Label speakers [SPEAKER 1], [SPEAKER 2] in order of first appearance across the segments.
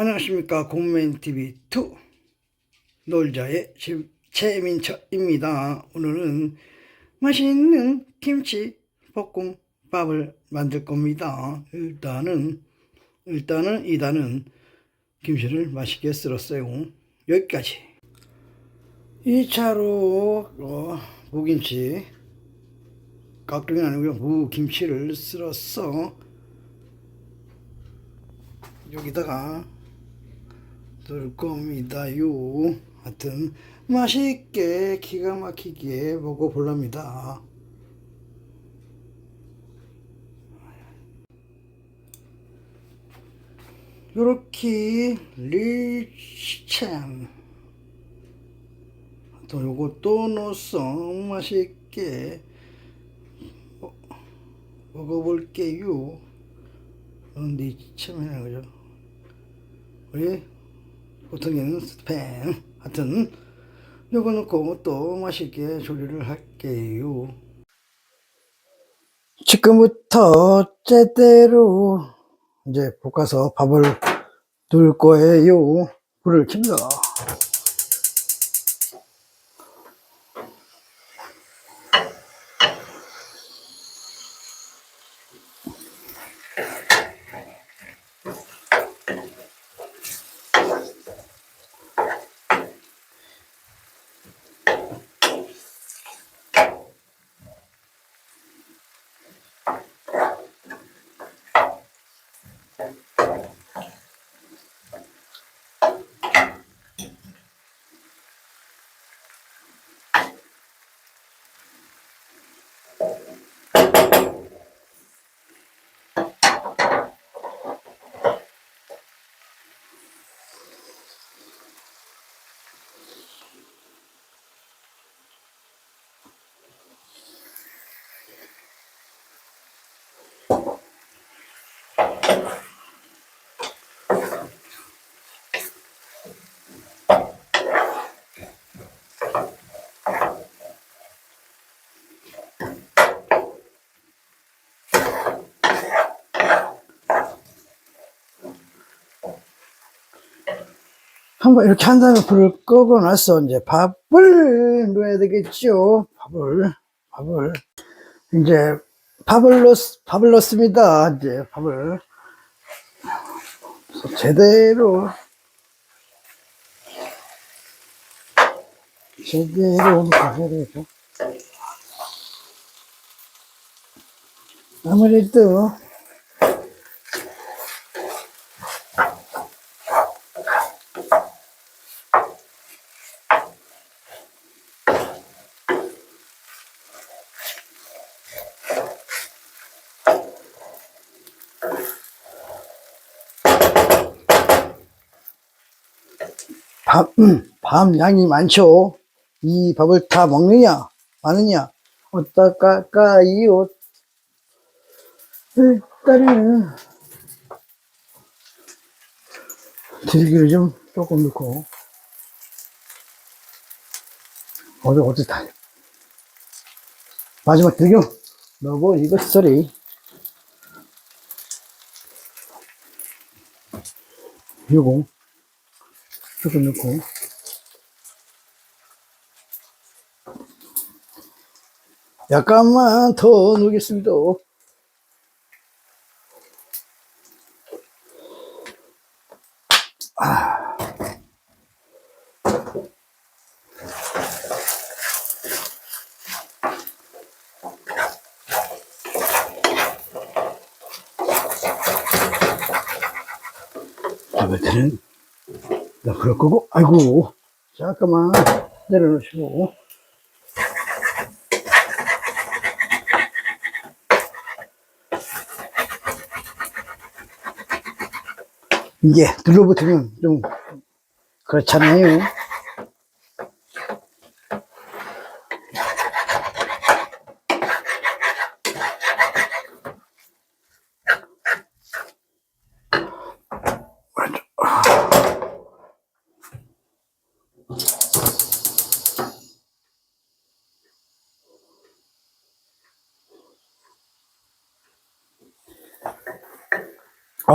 [SPEAKER 1] 안녕하십니까. 곰맨TV2 놀자의 집 최민철입니다. 오늘은 맛있는 김치 볶음밥을 만들 겁니다. 일단은 일단은 이단은 김치를 맛있게 썰었어요. 여기까지. 2차로 어, 무김치 깍두기 아니고요 무김치를 썰어서 여기다가 넣을 겁니다요. 하여튼 맛있게 기가 막히게 먹어볼랍니다. 요렇게 리치참 또 요것도 넣어서 맛있게 먹- 먹어볼게요. 리치참 해야 그죠? 우리 보통 얘는 스팸. 하여튼 요거 넣고 또 맛있게 조리를 할게요. 지금부터 제대로 이제 볶아서 밥을 넣을 거예요. 불을 킵니다 한번 이렇게 한 다음에 불을 끄고 나서 이제 밥을 넣어야 되겠죠. 밥을, 밥을. 이제 밥을 넣, 밥을 넣습니다. 이제 밥을. 제대로, 제대로 넣어야 되겠죠. 아무래도 밥, 음, 밥 양이 많죠. 이 밥을 다 먹느냐, 마느냐, 어떡할까요? 일단은, 들기를 좀 조금 넣고, 어디, 어디 다. 마지막 들겨 넣고, 소리. 요거. 조금 넣고 약간만 더 넣겠습니다. 아. 나 그럴 거고, 아이고, 잠깐만 내려놓으시고. 이게 눌러붙으면 좀 그렇잖아요.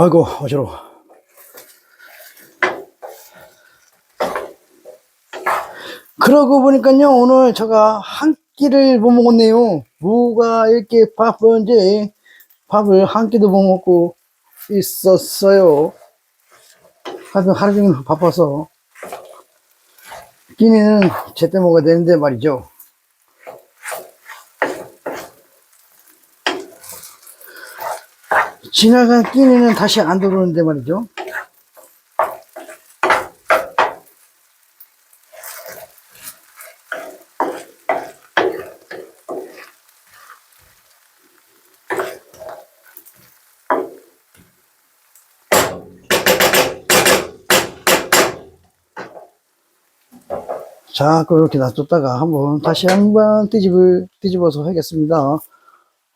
[SPEAKER 1] 아이고 어지러워 그러고 보니까요 오늘 제가 한 끼를 못 먹었네요. 뭐가 이렇게 바쁜지 밥을 한 끼도 못 먹고 있었어요. 하루, 하루 종일 바빠서 끼니는 제때 먹어야 되는데 말이죠. 지나간 끼니는 다시 안 들어오는데 말이죠. 자꾸 이렇게 놔뒀다가 한번 다시 한번 뒤집을, 뒤집어서 하겠습니다.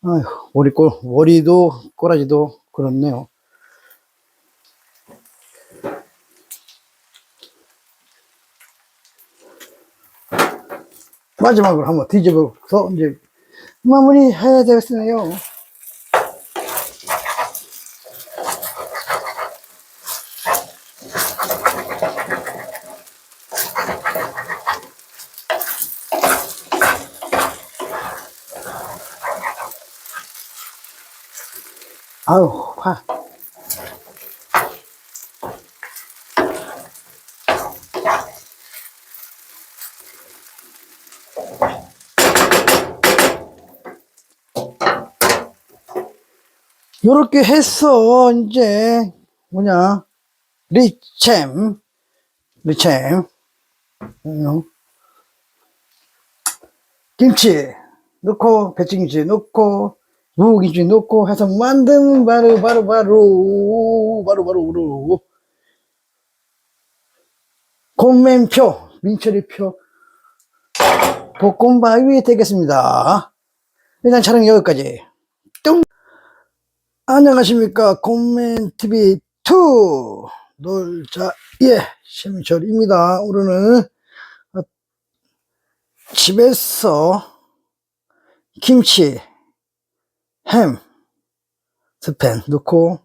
[SPEAKER 1] 아휴, 머리꼴, 머리도 꼬라지도 그렇네요. 마지막으로 한번 뒤집어서 이제 마무리 해야 되겠네요. 아유, 화. 요렇게 해서, 이제, 뭐냐, 리챔, 리챔, 음, 김치. 넣고, 배추김치 넣고, 무김치 넣고 해서 만든 바로, 바로, 바로, 바로, 바로, 바로, 곰맨표, 민철이표, 볶음밥이 되겠습니다. 일단 촬영 여기까지. 뚱! 안녕하십니까. 곰맨TV2 놀자, 예, 심철입니다. 오늘은 어, 집에서 김치, 햄, 스팸 넣고,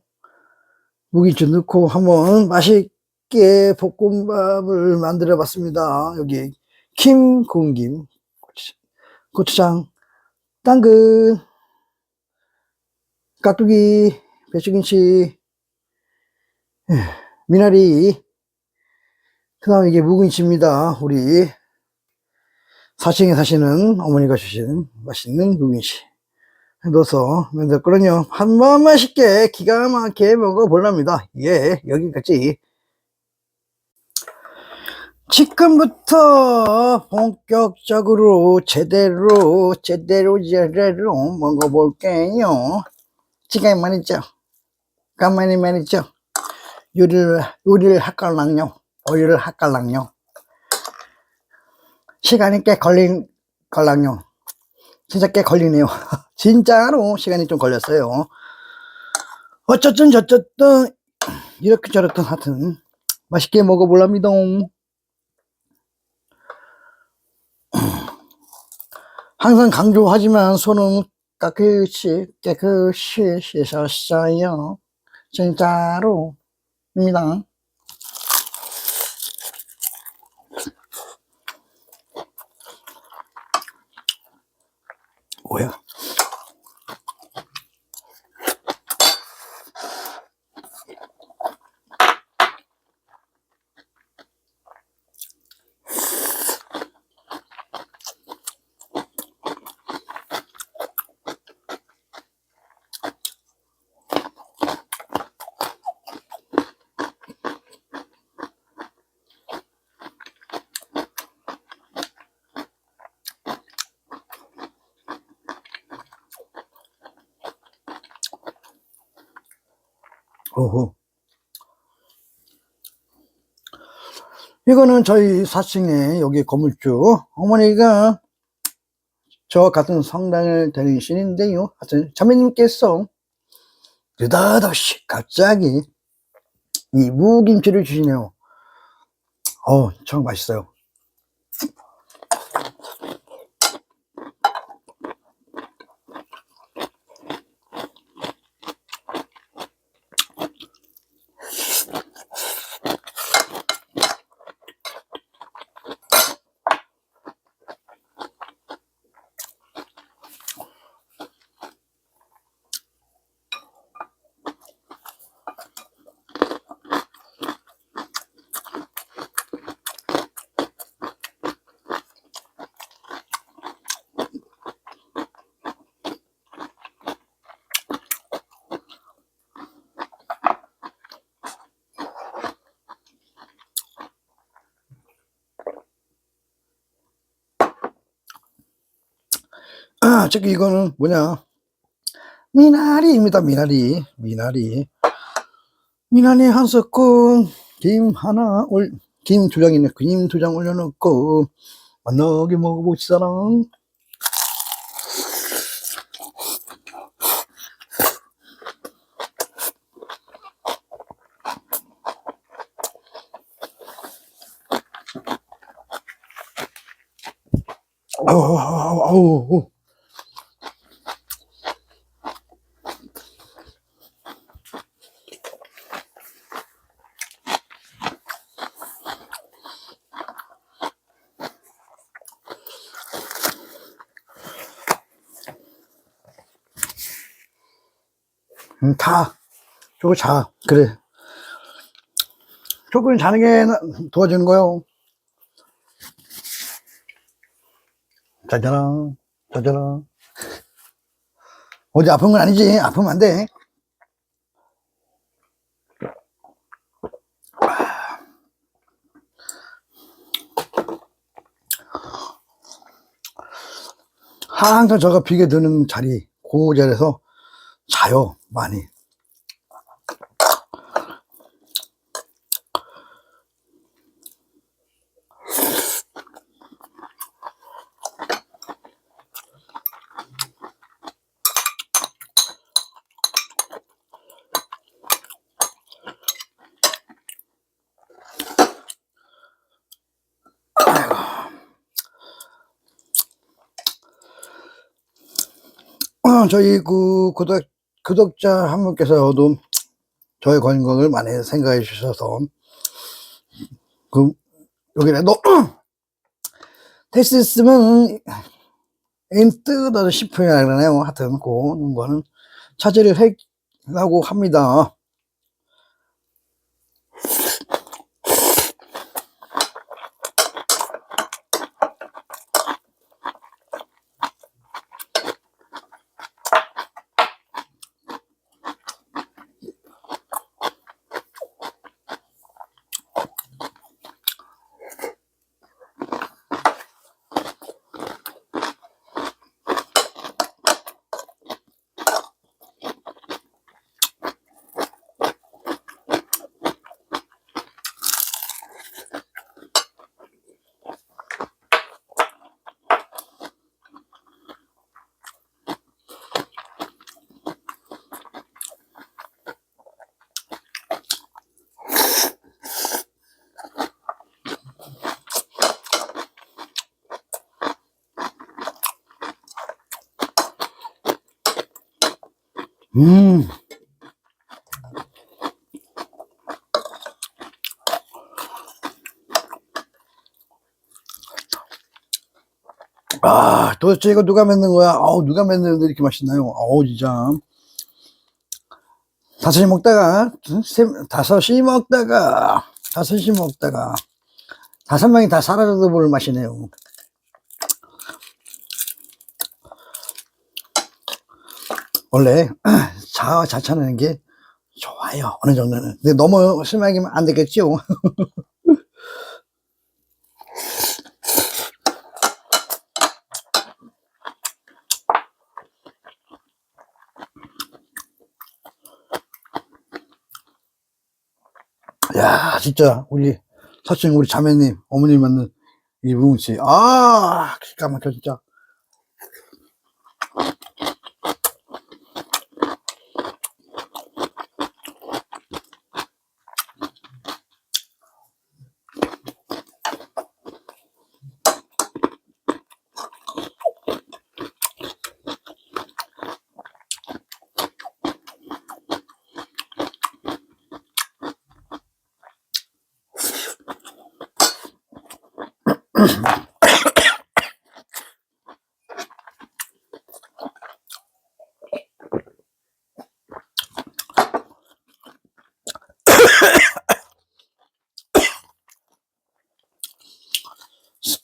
[SPEAKER 1] 무김치 넣고 한번 맛있게 볶음밥을 만들어 봤습니다. 여기 김, 구운 김, 고추- 고추장, 당근, 깍두기, 배추김치, 예, 미나리, 그 다음에 이게 묵은지입니다. 우리 사층에 사시는 어머니가 주신 맛있는 묵은지. 넣어서 면들끓은요 한 번 맛있게 기가 막히게 먹어볼랍니다. 예, 여기까지. 지금부터 본격적으로 제대로 제대로 제대로 먹어볼게요. 지금 말이죠. 간만에 말이죠. 요리를 요리를 할걸랑요. 요리를 할걸랑요. 시간이 꽤 걸린 걸랑요. 진짜 꽤 걸리네요. 진짜로 시간이 좀 걸렸어요. 어쩌든 저쩌든 이렇게 저렇든 하여튼 맛있게 먹어볼랍니다. 항상 강조하지만 손은 깨끗이 깨끗이 씻었어요. 진짜로 입니다. 오호. 이거는 저희 4층에 여기 건물주 어머니가 저 같은 성당을 다니시는데요. 하여튼 자매님께서 느닷없이 갑자기 이 무김치를 주시네요. 어, 참 맛있어요. 저기 이거는 뭐냐? 미나리입니다 미나리. 미나리. 미나리 한 스푼 김 하나 올김 두 장이네. 김 두 장 올려놓고 만나게 먹어봅시다 아우 아우 아우 음, 다. 저거 자. 그래. 조금 자는 게 나- 도와주는 거요. 자자라, 자자라. 어디 아픈 건 아니지. 아프면 안 돼. 항상 저가 비게 드는 자리, 그 자리에서 자요, 많이. 어, 저희 그 구독, 구독자 한 분께서도 저의 건강을 많이 생각해 주셔서 그 여기라도 테스트 쓰면 임 뜯어도 싶어야 그러네요. 하여튼 그런 거는 차지를 하려고 합니다. 음. 아, 도대체 이거 누가 만든 거야? 아우, 누가 만드는데 이렇게 맛있나요? 아우, 진짜. 다섯이 먹다가, 세, 다섯이 먹다가, 다섯이 먹다가, 다섯 명이 다 사라져도 볼 맛이네요. 원래 자아 자찬하는 게 좋아요. 어느 정도는. 근데 너무 심하게면 안 되겠죠. 야, 진짜 우리 사촌 우리 자매님, 어머님 맞는 이 뭉치. 아, 기가 막혀 진짜.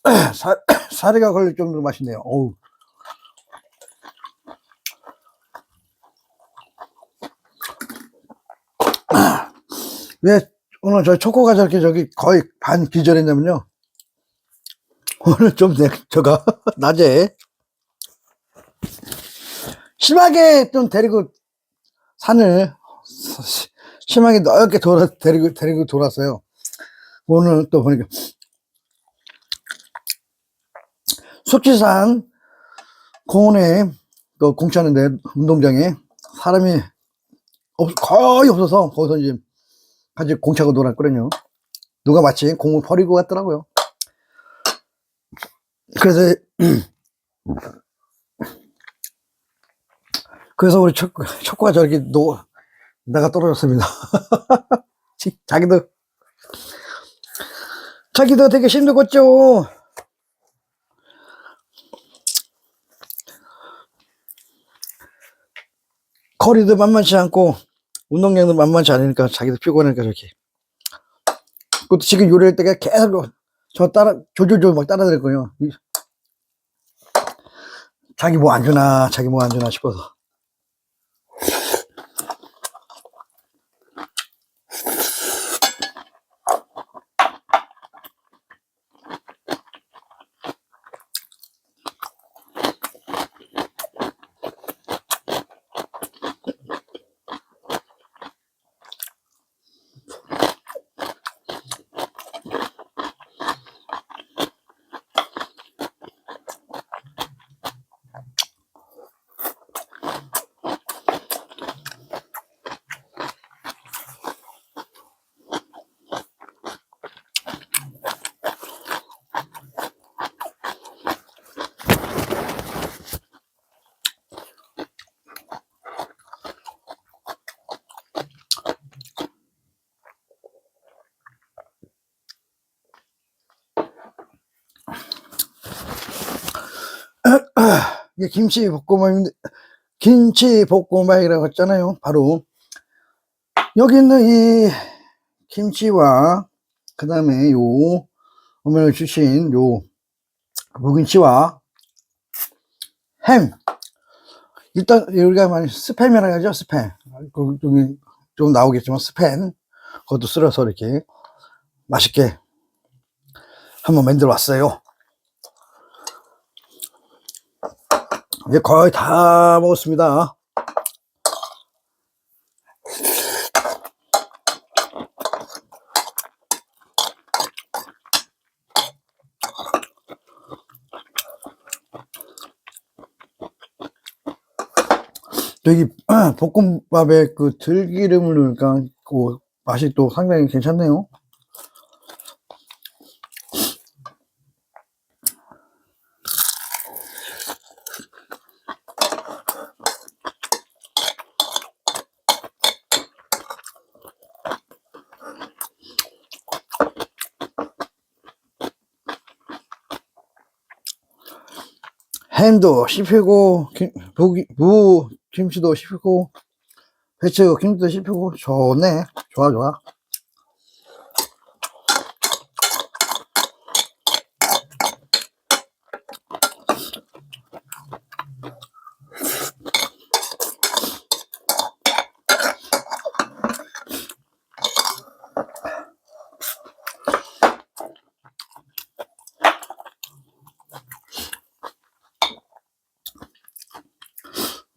[SPEAKER 1] 사, 사리가 걸릴 정도로 맛있네요. 어우. 왜 오늘 저 초코가 저렇게 저기 거의 반 기절했냐면요. 오늘 좀 내, 저가 낮에 심하게 좀 데리고 산을 시- 심하게 넓게 돌아 데리고 데리고 돌았어요. 오늘 또 보니까 속지산 공원에 그 공차는데 운동장에 사람이 없- 거의 없어서 거기서 이제 같이 공차고 놀았거든요. 누가 마치 공을 버리고 갔더라고요. 그래서 그래서 우리 척, 척구가 저렇게 노, 나가 떨어졌습니다. 지- 자기도, 자기도 되게 힘들었죠. 거리도 만만치 않고, 운동량도 만만치 않으니까 자기도 피곤하니까 저렇게. 그것도 지금 요리할 때가 계속 저 따라, 조조조 막 따라다녔거든요. 이- 자기 뭐 안 주나, 자기 뭐 안 주나 싶어서. 이게 김치 볶음밥인데, 김치 볶음밥이라고 했잖아요. 바로, 여기 있는 이 김치와, 그 다음에 요, 어머니가 주신 요, 무김치와, 햄. 일단, 우리가 많이 스팸이라고 하죠, 스팸. 그, 여기 좀 나오겠지만, 스팸. 그것도 쓸어서 이렇게 맛있게 한번 만들어 왔어요. 이제 거의 다 먹었습니다. 여기 볶음밥에 그 들기름을 넣으니까 그 맛이 또 상당히 괜찮네요. 햄도 씹히고 김, 무, 무 김치도 씹히고 배추 김치도 씹히고 좋네. 좋아 좋아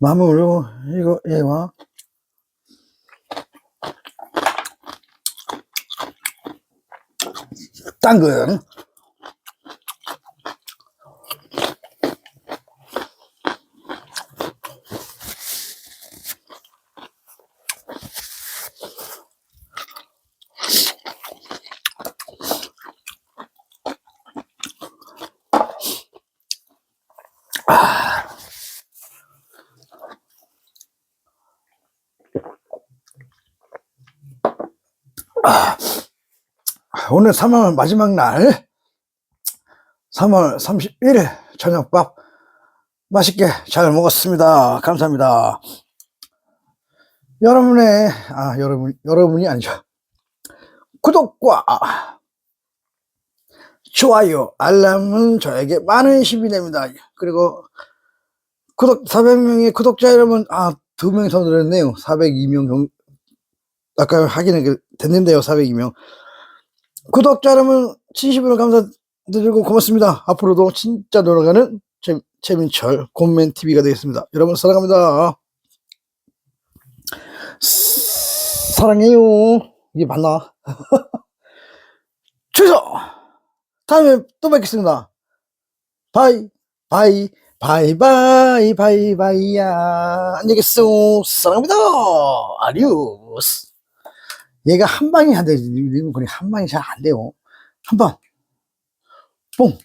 [SPEAKER 1] 마무리로 이거 얘와. 당근 오늘 3월 마지막 날 3월 31일 저녁밥 맛있게 잘 먹었습니다. 감사합니다. 여러분의 아 여러분 여러분이 아니죠. 구독과 좋아요, 알람은 저에게 많은 힘이 됩니다. 그리고 구독 400명의 구독자 여러분 아 두 명이 더 늘었네요. 402명 정도 아까 확인해 됐는데요. 402명. 구독자 여러분 진심으로 감사드리고 고맙습니다. 앞으로도 진짜 돌아가는 최, 최민철 곰맨TV가 되겠습니다. 여러분 사랑합니다. 사랑해요. 이게 맞나? 최소! 다음에 또 뵙겠습니다. 바이, 바이, 바이, 바이, 바이, 바이야. 안녕히 계세요. 사랑합니다. 아리우스. 얘가 한 방이 안 돼. 리모컨이 한 방이 잘 안 돼요. 한 방. 뽕.